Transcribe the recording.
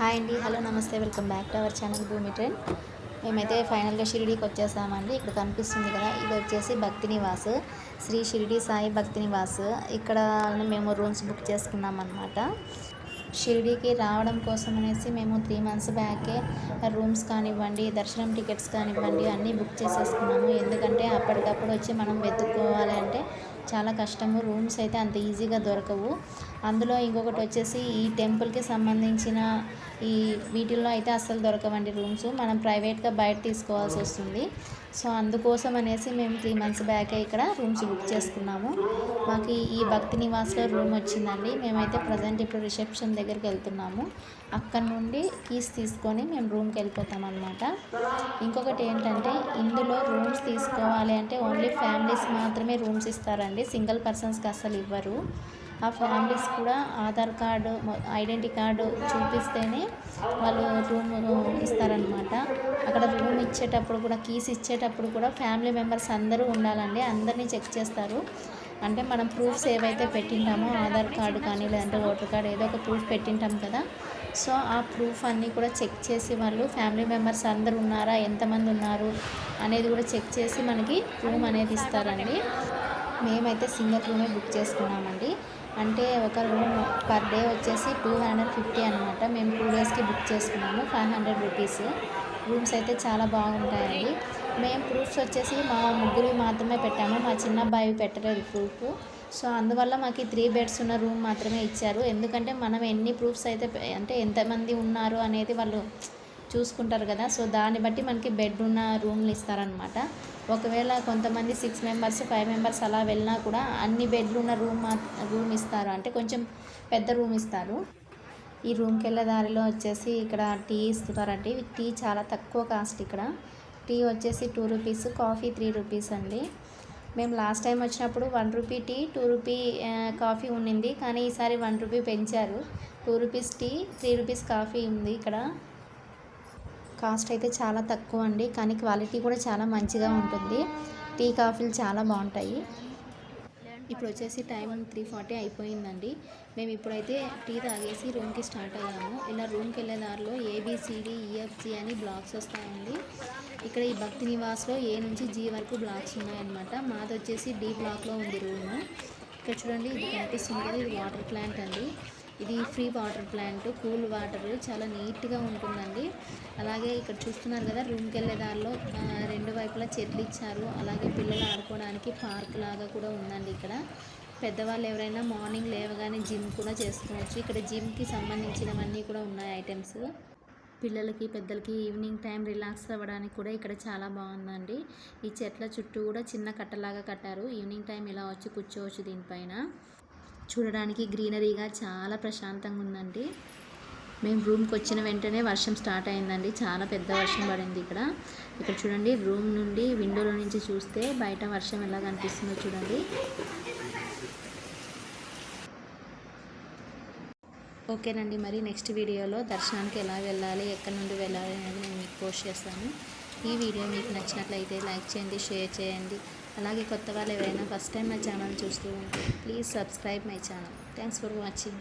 Hi అండి. Hello నమస్తే. Welcome back to our channel Bhumi trend. మేమైతే ఫైనల్గా షిరిడీకి వచ్చేసామండి. ఇక్కడ కనిపిస్తుంది కదా ఇది వచ్చేసి భక్తి నివాస్. శ్రీ షిరిడి సాయి భక్తి నివాస్. ఇక్కడ మేము రూమ్స్ బుక్ చేసుకున్నాం అనమాట షిరిడీకి రావడం కోసం అనేసి మేము త్రీ మంత్స్ బ్యాకే రూమ్స్ కానివ్వండి దర్శనం టికెట్స్ కానివ్వండి అన్నీ బుక్ చేసేసుకున్నాము. ఎందుకంటే అప్పటికప్పుడు వచ్చి మనం వెతుక్కోవాలి అంటే చాలా కష్టము. రూమ్స్ అయితే అంత ఈజీగా దొరకవు. అందులో ఇంకొకటి వచ్చేసి ఈ టెంపుల్కి సంబంధించిన ఈ వీటిల్లో అయితే అస్సలు దొరకవండి రూమ్స్. మనం ప్రైవేట్గా బయట తీసుకోవాల్సి వస్తుంది. సో అందుకోసం అనేసి మేము త్రీ మంత్స్ బ్యాకే ఇక్కడ రూమ్స్ బుక్ చేసుకున్నాము. మాకు ఈ భక్తి నివాస్లో రూమ్ వచ్చిందండి. మేమైతే ప్రజెంట్ ఇప్పుడు రిసెప్షన్ దగ్గరికి వెళ్తున్నాము. అక్కడ నుండి కీస్ తీసుకొని మేము రూమ్కి వెళ్ళిపోతాం అనమాట ఇంకొకటి ఏంటంటే ఇందులో రూమ్స్ తీసుకోవాలి అంటే ఓన్లీ ఫ్యామిలీస్ మాత్రమే రూమ్స్ ఇస్తారండి. సింగిల్ పర్సన్స్కి అస్సలు ఇవ్వరు. ఆ ఫ్యామిలీస్ కూడా ఆధార్ కార్డు ఐడెంటిటీ కార్డు చూపిస్తేనే వాళ్ళు రూమ్ ఇస్తారనమాట అక్కడ రూమ్ ఇచ్చేటప్పుడు కూడా కీస్ ఇచ్చేటప్పుడు కూడా ఫ్యామిలీ మెంబర్స్ అందరూ ఉండాలండి. అందరినీ చెక్ చేస్తారు. అంటే మనం ప్రూఫ్స్ ఏవైతే పెట్టింటామో ఆధార్ కార్డు కానీ లేదంటే ఓటర్ కార్డు ఏదో ఒక ప్రూఫ్ పెట్టింటాం కదా. సో ఆ ప్రూఫ్ అన్నీ కూడా చెక్ చేసి వాళ్ళు ఫ్యామిలీ మెంబర్స్ అందరు ఉన్నారా ఎంతమంది ఉన్నారు అనేది కూడా చెక్ చేసి మనకి రూమ్ అనేది ఇస్తారండి. మేమైతే సింగిల్ రూమే బుక్ చేసుకున్నామండి. అంటే ఒక రూమ్ పర్ డే వచ్చేసి టూ హండ్రెడ్ ఫిఫ్టీ అనమాట మేము టూ డేస్కి బుక్ చేసుకున్నాము ఫైవ్ హండ్రెడ్ రూపీస్. రూమ్స్ అయితే చాలా బాగుంటాయండి. మేము ప్రూఫ్స్ వచ్చేసి మా ముగ్గురు మాత్రమే పెట్టాము. మా చిన్న అబ్బాయి పెట్టలేదు ప్రూఫ్. సో అందువల్ల మాకు త్రీ బెడ్స్ ఉన్న రూమ్ మాత్రమే ఇచ్చారు. ఎందుకంటే మనం ఎన్ని ప్రూఫ్స్ అయితే అంటే ఎంతమంది ఉన్నారు అనేది వాళ్ళు చూసుకుంటారు కదా. సో దాన్ని బట్టి మనకి బెడ్ ఉన్న రూమ్లు ఇస్తారనమాట ఒకవేళ కొంతమంది సిక్స్ మెంబర్స్ ఫైవ్ మెంబర్స్ అలా వెళ్ళినా కూడా అన్ని బెడ్లు ఉన్న రూమ్ మా రూమ్ ఇస్తారు? అంటే కొంచెం పెద్ద రూమ్ ఇస్తారు. ఈ రూమ్కి వెళ్ళే దారిలో వచ్చేసి ఇక్కడ టీ ఇస్తున్నారండి. టీ చాలా తక్కువ కాస్ట్ ఇక్కడ. టీ వచ్చేసి two rupees coffee three rupees అండి. మేము లాస్ట్ టైం వచ్చినప్పుడు one rupee tea two rupee coffee ఉండింది. కానీ ఈసారి వన్ రూపీ పెంచారు. Two rupees tea three rupees coffee ఉంది ఇక్కడ. కాస్ట్ అయితే చాలా తక్కువ అండి. కానీ క్వాలిటీ కూడా చాలా మంచిగా ఉంటుంది. టీ కాఫీలు చాలా బాగుంటాయి. ఇప్పుడు వచ్చేసి టైం త్రీ ఫార్టీ అయిపోయిందండి. మేము ఇప్పుడైతే టీ తాగేసి రూమ్కి స్టార్ట్ అయ్యాము. ఇలా రూమ్కి వెళ్ళే దారిలో ఏబిసిడి ఈఎఫ్జి అని బ్లాక్స్ వస్తాయండి. ఇక్కడ ఈ భక్తి నివాస్లో ఏ నుంచి జీ వరకు బ్లాక్స్ ఉన్నాయన్నమాట. మాది వచ్చేసి డి బ్లాక్లో ఉంది రూమ్. ఇక్కడ చూడండి ఇది కనిపిస్తుంది కదా ఇది వాటర్ ప్లాంట్ అండి. ఇది free water plant cool water చాలా నీట్గా ఉంటుందండి. అలాగే ఇక్కడ చూస్తున్నారు కదా రూమ్కి వెళ్ళే దారిలో రెండు వైపులా చెట్లు ఇచ్చారు. అలాగే పిల్లలు ఆడుకోవడానికి పార్క్ లాగా కూడా ఉందండి ఇక్కడ. పెద్దవాళ్ళు ఎవరైనా మార్నింగ్ లేవగానే జిమ్ కూడా చేసుకోవచ్చు. ఇక్కడ జిమ్కి సంబంధించినవన్నీ కూడా ఉన్నాయి ఐటమ్స్. పిల్లలకి పెద్దలకి ఈవినింగ్ టైం రిలాక్స్ అవ్వడానికి కూడా ఇక్కడ చాలా బాగుందండి. ఈ చెట్ల చుట్టూ కూడా చిన్న కట్టలాగా కట్టారు. ఈవినింగ్ టైం ఇలా వచ్చి కూర్చోవచ్చు దీనిపైన. చూడడానికి గ్రీనరీగా చాలా ప్రశాంతంగా ఉందండి. మేము రూమ్కి వచ్చిన వెంటనే వర్షం స్టార్ట్ అయిందండి. చాలా పెద్ద వర్షం పడింది ఇక్కడ. ఇక్కడ చూడండి రూమ్ నుండి విండోలో నుంచి చూస్తే బయట వర్షం ఎలా కనిపిస్తుందో చూడండి. ఓకేనండి మరి నెక్స్ట్ వీడియోలో దర్శనానికి ఎలా వెళ్ళాలి ఎక్కడి నుండి వెళ్ళాలి అనేది నేను మీకు పోస్ట్ చేస్తాను. ఈ వీడియో మీకు నచ్చినట్లయితే లైక్ చేయండి షేర్ చేయండి. అలాగే కొత్త వాళ్ళు ఎవరైనా ఫస్ట్ టైం నా ఛానల్ చూస్తూ ఉంటే please subscribe my channel thanks for watching